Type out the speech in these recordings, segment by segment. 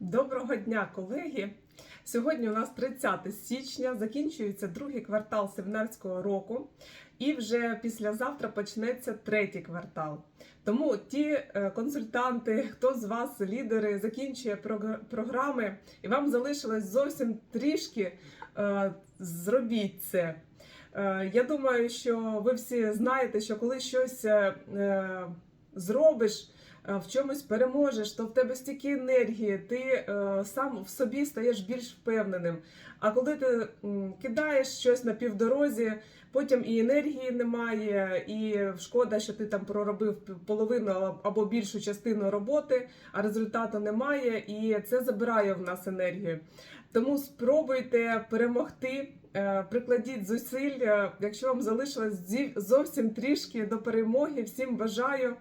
Доброго дня, колеги! Сьогодні у нас 30 січня, закінчується другий квартал семінарського року, і вже післязавтра почнеться третій квартал. Тому ті е, консультанти, хто з вас лідери, закінчує прогр- програми, і вам залишилось зовсім трішки, е, зробіть це. Е, Я думаю, що ви всі знаєте, що коли щось зробиш, в чомусь переможеш, то в тебе стільки енергії, ти е, сам в собі стаєш більш впевненим. А коли ти кидаєш щось на півдорозі, потім і енергії немає, і шкода, що ти там проробив половину або більшу частину роботи, а результату немає, і це забирає в нас енергію. Тому спробуйте перемогти. е, Прикладіть зусиль, Е, якщо вам залишилось зовсім трішки до перемоги. Всім бажаю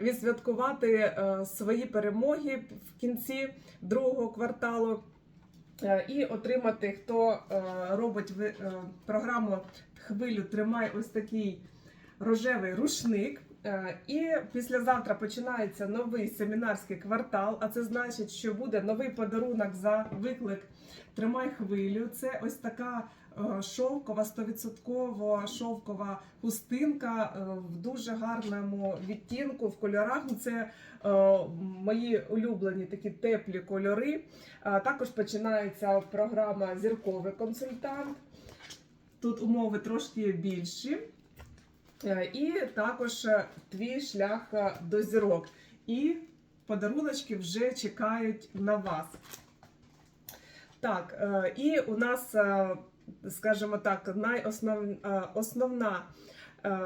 відсвяткувати е, свої перемоги в кінці другого кварталу е, і отримати, хто е, робить програму хвилю, тримай ось такий рожевий рушник. І післязавтра починається новий семінарський квартал. А це значить, що буде новий подарунок за виклик Тримай хвилю. Це ось така шовкова, 100% шовкова хустинка е, в дуже гарному відтінку в кольорах. Ну, Це е, мої улюблені такі теплі кольори. Також починається програма Зірковий консультант. Тут умови трошки більші. Е, І також е, твій шлях е, до зірок. І подаруночки вже чекають на вас. Так, е, і у нас, е, скажімо так, найосновна основна е,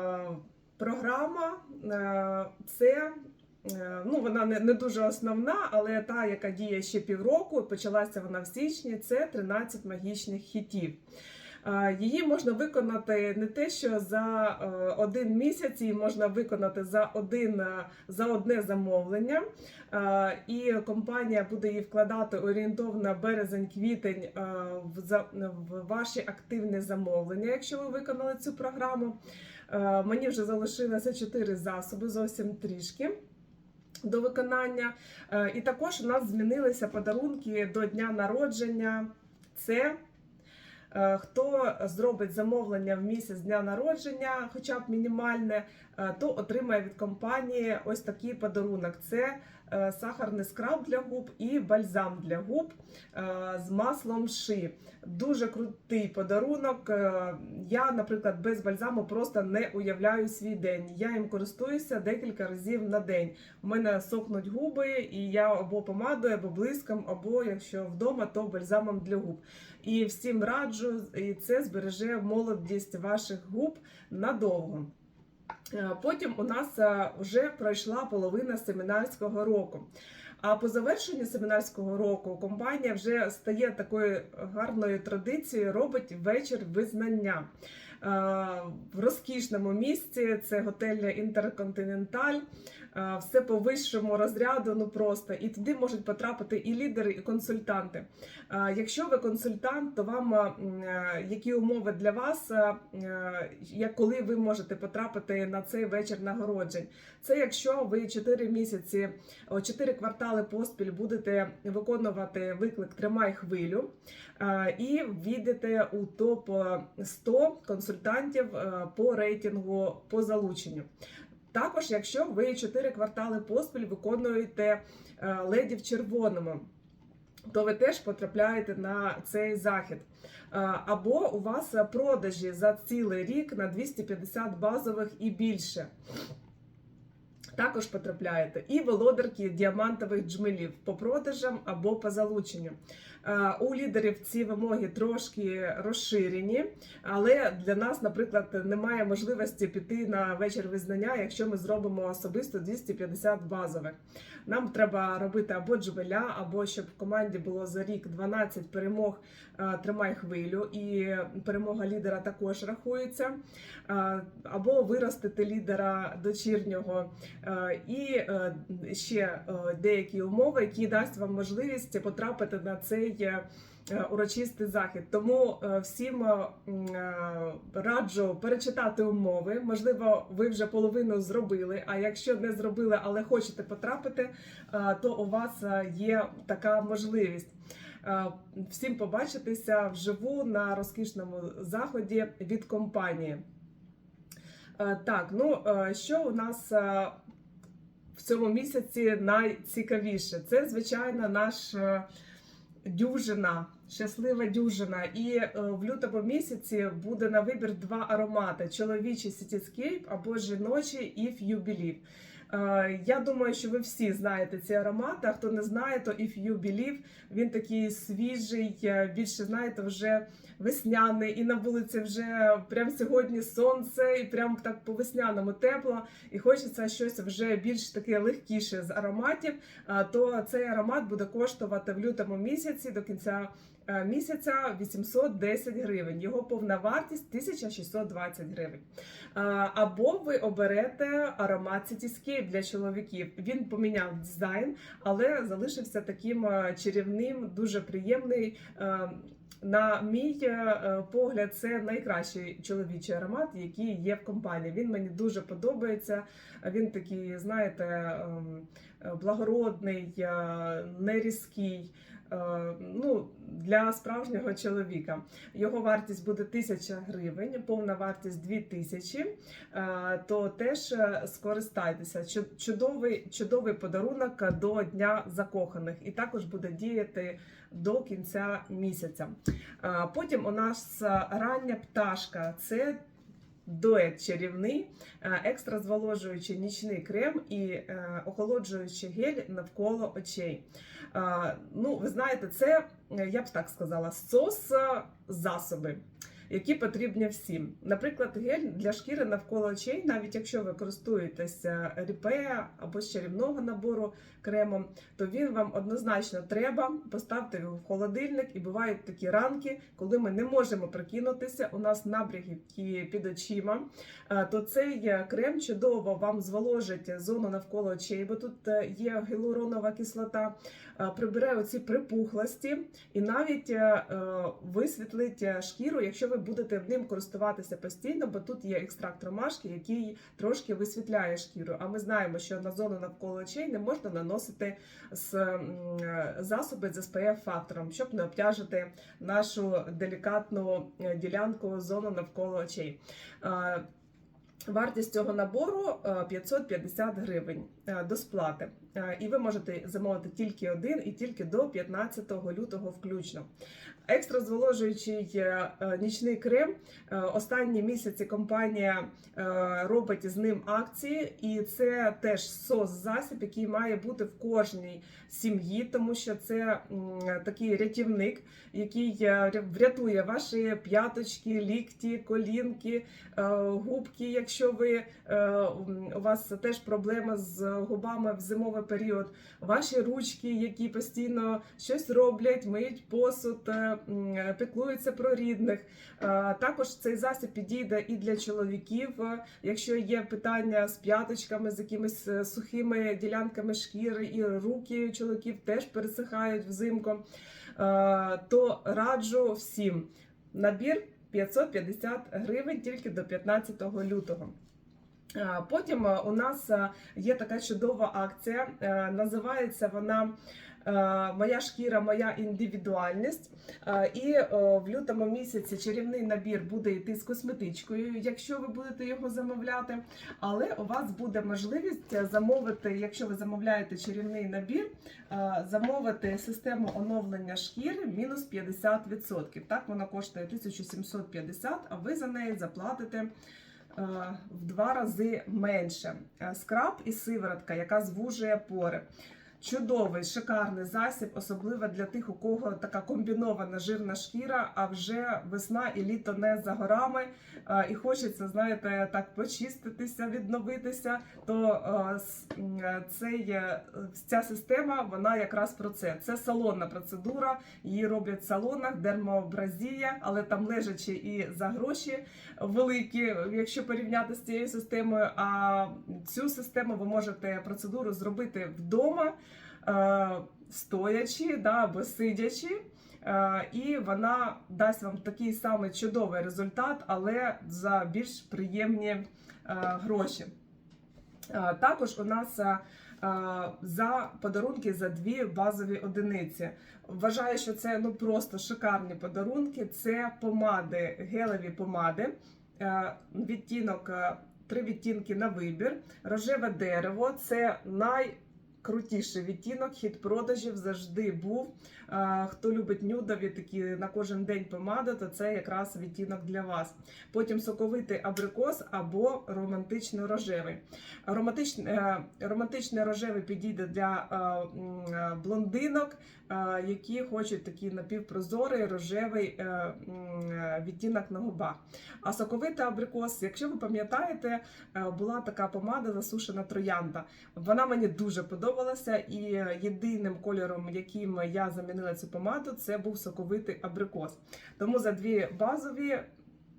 програма е, це. е, Ну, вона не, не дуже основна, але та, яка діє ще півроку, почалася вона в січні. Це 13 магічних хітів. Е, Її можна виконати не те, що за е, один місяць, її можна виконати за один е, за одне замовлення. І компанія буде її вкладати орієнтовно березень-квітень в ваші активні замовлення, якщо ви виконали цю програму. Мені вже залишилося 4 засоби, зовсім трішки. До виконання. І також у нас змінилися подарунки до дня народження. Це хто зробить замовлення в місяць дня народження, хоча б мінімальне, е, то отримає від компанії ось такий подарунок. Це е, сахарний скраб для губ і бальзам для губ е, з маслом ши. Дуже крутий подарунок. Е, Я, наприклад, без бальзаму просто не уявляю свій день. Я їм користуюся декілька разів на день. У мене сохнуть губи, і я або помадою, або блиском, або якщо вдома, то бальзамом для губ. І всім раджу, і це збереже молодість ваших губ надовго. Е, Потім у нас е, вже пройшла половина семінарського року. А по завершенню семінарського року компанія вже стає такою гарною традицією, робить вечір визнання. Е, В розкішному місці це готель Інтерконтиненталь. Е, Все по вищому розряду, ну просто і туди можуть потрапити і лідери, і консультанти. Е, Якщо ви консультант, то вам які умови для вас, як коли ви можете потрапити на цей вечір нагороджень? Це якщо ви 4 місяці, 4 квартали поспіль будете виконувати виклик Тримай хвилю і війдете у топ 100 консультантів е, по рейтингу по залученню. Також, якщо ви 4 квартали поспіль виконуєте е, леді в червоному, то ви теж потрапляєте на цей захід. Е, Або у вас продажі за цілий рік на 250 базових і більше. Також потрапляєте і володарки діамантових джмелів по продажам або по залученню. Е, У лідерів ці вимоги трошки розширені, але для нас, наприклад, немає можливості піти на вечір визнання, якщо ми зробимо особисто 250 базових. Нам треба робити або джмеля, або щоб в команді було за рік 12 перемог е, тримай хвилю, і перемога лідера також рахується, Е, або виростити лідера дочірнього і ще деякі умови, які дасть вам можливість потрапити на цей. Е, е, Урочистий захід, тому е, всім раджу перечитати умови. Можливо, ви вже половину зробили. А якщо не зробили, але хочете потрапити, то у вас є така можливість. Всім побачитися вживу на розкішному заході від компанії. Так, ну що у нас в цьому місяці найцікавіше? Це, звичайно, наш дюжина, щаслива дюжина. І е, в лютому місяці буде на вибір два аромати: чоловічий Cityscape або жіночий If You Believe. Е, Я думаю, що ви всі знаєте ці аромати. А хто не знає, то If You Believe, він такий свіжий, е, більше знаєте, вже весняний, і на вулиці вже прям сьогодні сонце, і прям так по весняному тепло. І хочеться щось вже більш таке легкіше з ароматів. То цей аромат буде коштувати в лютому місяці до кінця. е, Місяця 810 гривень, його повна вартість 1620 гривень. Або ви оберете аромат Cityscape для чоловіків. Він поміняв дизайн, але залишився таким е, чарівним, дуже приємний. Е, На мій е, погляд, це найкращий чоловічий аромат, який є в компанії. Він мені дуже подобається. Він такий, знаєте, ем, е, благородний, е, нерізкий. Е, Ну, для справжнього чоловіка його вартість буде 1000 гривень, повна вартість 2000, е, то теж е, скористайтеся. Чудовий, чудовий подарунок до Дня закоханих, і також буде діяти до кінця місяця. Потім у нас рання пташка. Це дует чарівний, е, екстра зволожуючий нічний крем і е, охолоджуючий гель навколо очей. Е, Ну, ви знаєте, це я б так сказала, сос засоби. Які потрібні всім. Наприклад, гель для шкіри навколо очей, навіть якщо ви користуєтеся ріпе або з чарівного набору кремом, то він вам однозначно треба. Поставте його в холодильник, і бувають такі ранки, коли ми не можемо прикинутися. У нас набряки під очима. Е, То цей е, крем чудово вам зволожить зону навколо очей, бо тут е, є гіалуронова кислота, прибере оці припухлості і навіть е, е, висвітлить е, шкіру, якщо ви будете ним користуватися постійно, бо тут є екстракт ромашки, який трошки висвітляє шкіру. А ми знаємо, що на зону навколо очей не можна наносити з е, засоби з SPF фактором, щоб не обтяжити нашу делікатну е, ділянку зону навколо очей. Е, Вартість цього набору е, 550 гривень е, до сплати. Е, І ви можете замовити тільки один і тільки до 15 лютого включно. Екстра зволожуючий е, е, нічний крем. Е, Останні місяці компанія робить з ним акції, і це теж сос засіб, який має бути в кожній сім'ї, тому що це такий рятівник, який врятує ваші п'яточки, лікті, колінки, губки. Якщо ви у вас теж проблема з губами в зимовий період, ваші ручки, які постійно щось роблять, миють посуд, піклуються про рідних. Також цей засіб підійде і для чоловіків, е, якщо є питання з п'яточками, з якимись е, сухими ділянками шкіри, і руки чоловіків теж пересихають взимку, е, то раджу всім набір 550 гривень тільки до 15 лютого. Потім у нас є така чудова акція. Називається вона Моя шкіра, моя індивідуальність. Е, І е, в лютому місяці чарівний набір буде йти з косметичкою, якщо ви будете його замовляти. Але у вас буде можливість замовити, якщо ви замовляєте чарівний набір, е, замовити систему оновлення шкіри мінус 50%. Так вона коштує 1750, а ви за неї заплатите е, в два рази менше. Е, Скраб і сиворотка, яка звужує пори. Чудовий, шикарний засіб, особливо для тих, у кого така комбінована жирна шкіра, а вже весна і літо не за горами, е, і хочеться, знаєте, так почиститися, відновитися. То е, е, цей, ця система вона якраз про це. Це салонна процедура, її роблять в салонах, дермообразія, але там лежачі і за гроші великі, якщо порівняти з цією системою. А цю систему ви можете процедуру зробити вдома, стоячи да, або сидячи. Е, І вона дасть вам такий самий чудовий результат, але за більш приємні е, гроші. Е, Також у нас е, е, за подарунки за дві базові одиниці. Вважаю, що це ну просто шикарні подарунки. Це помади, гелеві помади, е, відтінок, е, три відтінки на вибір. Рожеве дерево це найкрутіший відтінок. Хід продажів завжди був. Е, Хто любить нюдові такі на кожен день помади, то це якраз відтінок для вас. Потім соковитий абрикос або романтично рожевий. Романтичний, романтичний рожевий підійде для е, е, блондинок, е, які хочуть такий напівпрозорий рожевий е, е, відтінок на губах. А соковитий абрикос, якщо ви пам'ятаєте, е, була така помада засушена троянда. Вона мені дуже подобалася, і єдиним кольором, яким я замінила цю помаду, це був соковитий абрикос. Тому за дві базові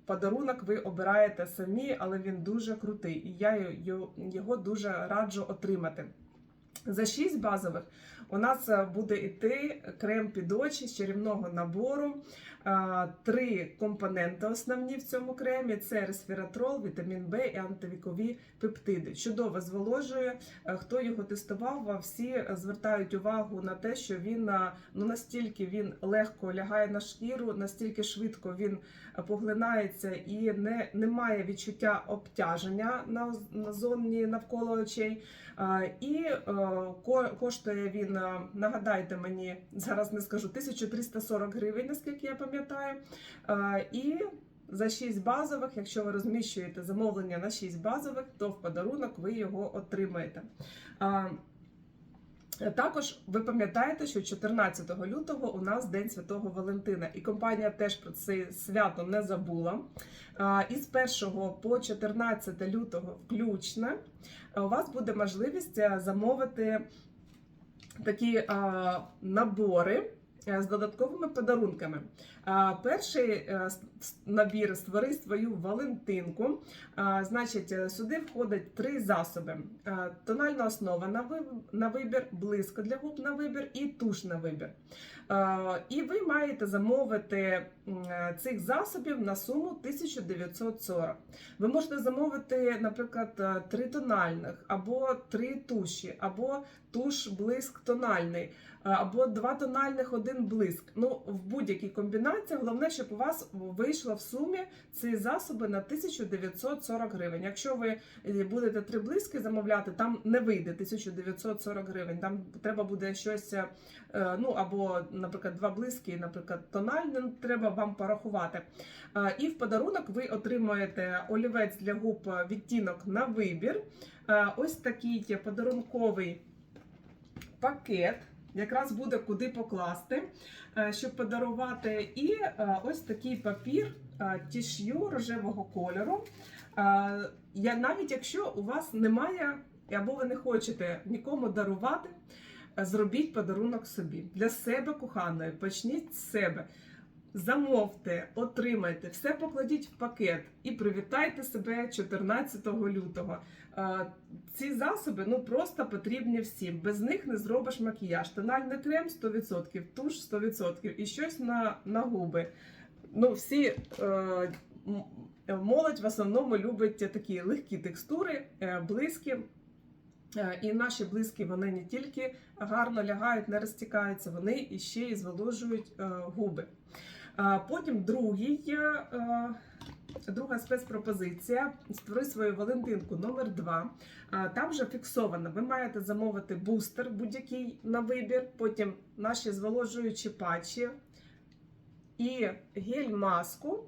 подарунок ви обираєте самі, але він дуже крутий, і я його- дуже раджу отримати. За 6 базових у нас буде йти крем під очі з чарівного набору. Три компоненти основні в цьому кремі: це ресвіратрол, вітамін Б і антивікові пептиди. Чудово зволожує. Е, Хто його тестував, всі звертають увагу на те, що він е, ну настільки він легко лягає на шкіру, настільки швидко він поглинається і не, немає відчуття обтяження на, на зоні навколо очей. Е, І коштує він, нагадайте мені, зараз не скажу, 1340 гривень, наскільки я пам'ятаю. Е, І за 6 базових, якщо ви розміщуєте замовлення на 6 базових, то в подарунок ви його отримаєте. Е, Також ви пам'ятаєте, що 14 лютого у нас День Святого Валентина, і компанія теж про це свято не забула. А, І з 1 по 14 лютого включно е, у вас буде можливість е, замовити такі набори е, з додатковими подарунками. Перший е, набір створи свою Валентинку. Значить, е, сюди входить три засоби: тональна основа на вибір, блиск для губ на вибір і туш на вибір. І ви маєте замовити е, цих засобів на суму 1940. Ви можете замовити, наприклад, е, три тональних, або три туші, або туш блиск тональний, е, або два тональних, один блиск. Ну, в будь-якій комбінації. Головне, щоб у вас вийшло в сумі ці засоби на 1940 гривень. Якщо ви е, будете три блиски замовляти, там не вийде 1940 гривень. Там треба буде щось, е, ну або, наприклад, два блиски, наприклад, тональне треба вам порахувати. І в подарунок ви отримаєте олівець для губ відтінок на вибір. Ось такий подарунковий пакет. Якраз буде куди покласти, е, щоб подарувати. І е, ось такий папір е, тіш'ю рожевого кольору. Я навіть якщо у вас немає або ви не хочете нікому дарувати, зробіть подарунок собі для себе коханої. Почніть з себе. Замовте, отримайте, все покладіть в пакет і привітайте себе 14 лютого. Е, Ці засоби ну просто потрібні всім. Без них не зробиш макіяж. Тональний крем 100%, туш 100% і щось на, на губи. Ну, всі е, молодь в основному любить такі легкі текстури, е, блиски. Е, І наші блиски вони не тільки гарно лягають, не розтікаються, вони і ще й зволожують е, губи. Потім другий, е, друга спецпропозиція. Створи свою Валентинку номер 2 Там вже фіксовано. Ви маєте замовити бустер будь-який на вибір, потім наші зволожуючі патчі і гель-маску.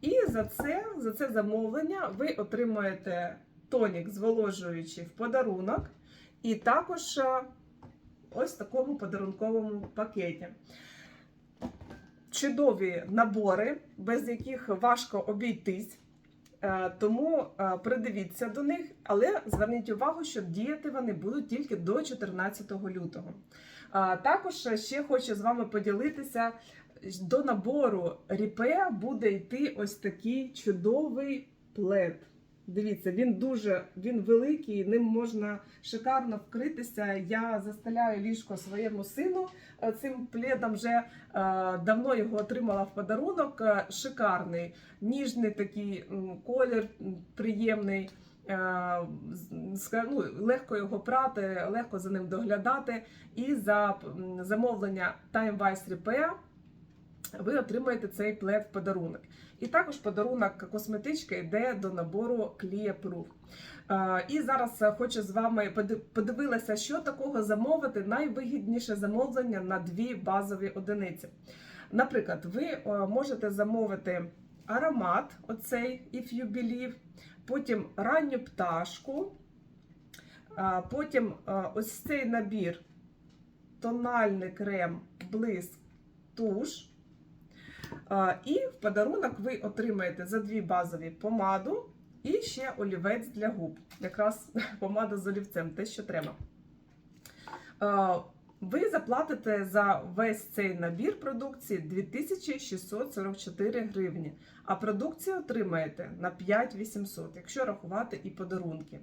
І за це, за це замовлення ви отримуєте тонік зволожуючий в подарунок. І також е, ось в такому подарунковому пакеті. Чудові набори, без яких важко обійтись. Е, Тому е, придивіться до них, але зверніть увагу, що діяти вони будуть тільки до 14 лютого. Також ще хочу з вами поділитися. До набору ріпе буде йти ось такий чудовий плед. Дивіться, він дуже він великий, ним можна шикарно вкритися. Я застеляю ліжко своєму сину е, цим пледом. Вже е, давно його отримала в подарунок. Е, Шикарний, ніжний такий колір, приємний. Ну, легко його прати, легко за ним доглядати. І за замовлення Time Vice Repair ви отримаєте цей плед в подарунок. І також подарунок косметичка йде до набору Clear Proof. І зараз хочу з вами поди- подивилася, що такого замовити найвигідніше замовлення на дві базові одиниці. Наприклад, ви можете замовити аромат, оцей If You Believe, потім ранню пташку, потім ось цей набір тональний крем, блиск, туш. І в подарунок ви отримаєте за дві базові помаду і ще олівець для губ. Якраз помада з олівцем, те, що треба. Ви заплатите за весь цей набір продукції 2644 гривні, а продукцію отримаєте на 5800, якщо рахувати і подарунки.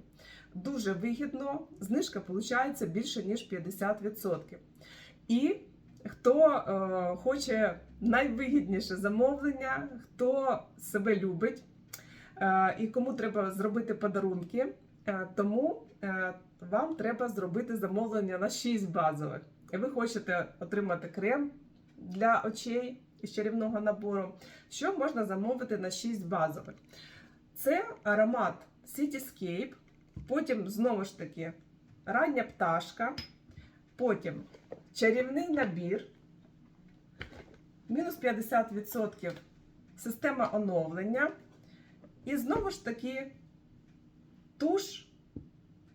Дуже вигідно, знижка виходить більше ніж 50%. І хто е, хоче найвигідніше замовлення, хто себе любить е, і кому треба зробити подарунки, е, тому е, вам треба зробити замовлення на 6 базових. І ви хочете отримати крем для очей із чарівного набору. Що можна замовити на 6 базових? Це аромат Cityscape, потім знову ж таки рання пташка, потім чарівний набір, мінус 50% система оновлення. І знову ж таки туш,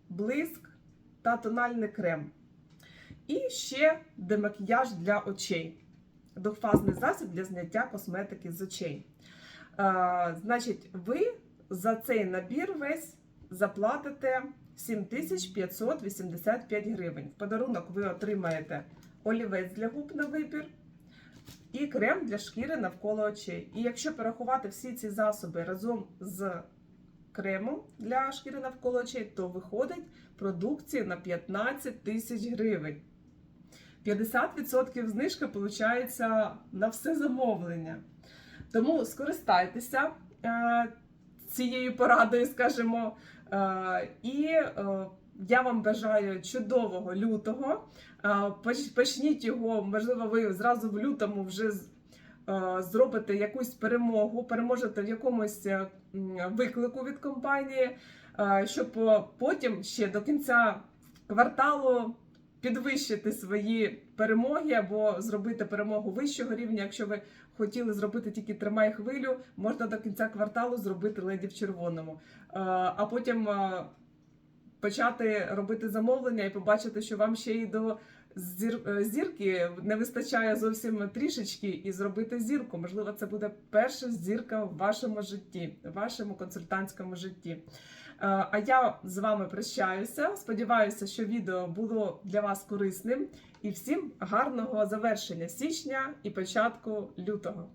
блиск та тональний крем. І ще демакіяж для очей. Двохфазний засіб для зняття косметики з очей. А, значить, ви за цей набір весь заплатите 7585 гривень. В подарунок ви отримаєте олівець для губ на вибір і крем для шкіри навколо очей. І якщо порахувати всі ці засоби разом з кремом для шкіри навколо очей, то виходить продукції на 15 тисяч гривень. 50% знижка виходить на все замовлення. Тому скористайтеся е, цією порадою, скажімо. Е, і е, я вам бажаю чудового лютого. Е, Почніть його, можливо, ви зразу в лютому вже зробите якусь перемогу, переможете в якомусь виклику від компанії, щоб потім ще до кінця кварталу підвищити свої перемоги або зробити перемогу вищого рівня. Якщо ви хотіли зробити тільки тримай хвилю, можна до кінця кварталу зробити леді в червоному. Е, А потім е, почати робити замовлення і побачити, що вам ще й до е, зірки не вистачає зовсім трішечки, і зробити зірку. Можливо, це буде перша зірка в вашому житті, в вашому консультантському житті. А я з вами прощаюся. Сподіваюся, що відео було для вас корисним. І всім гарного завершення січня і початку лютого.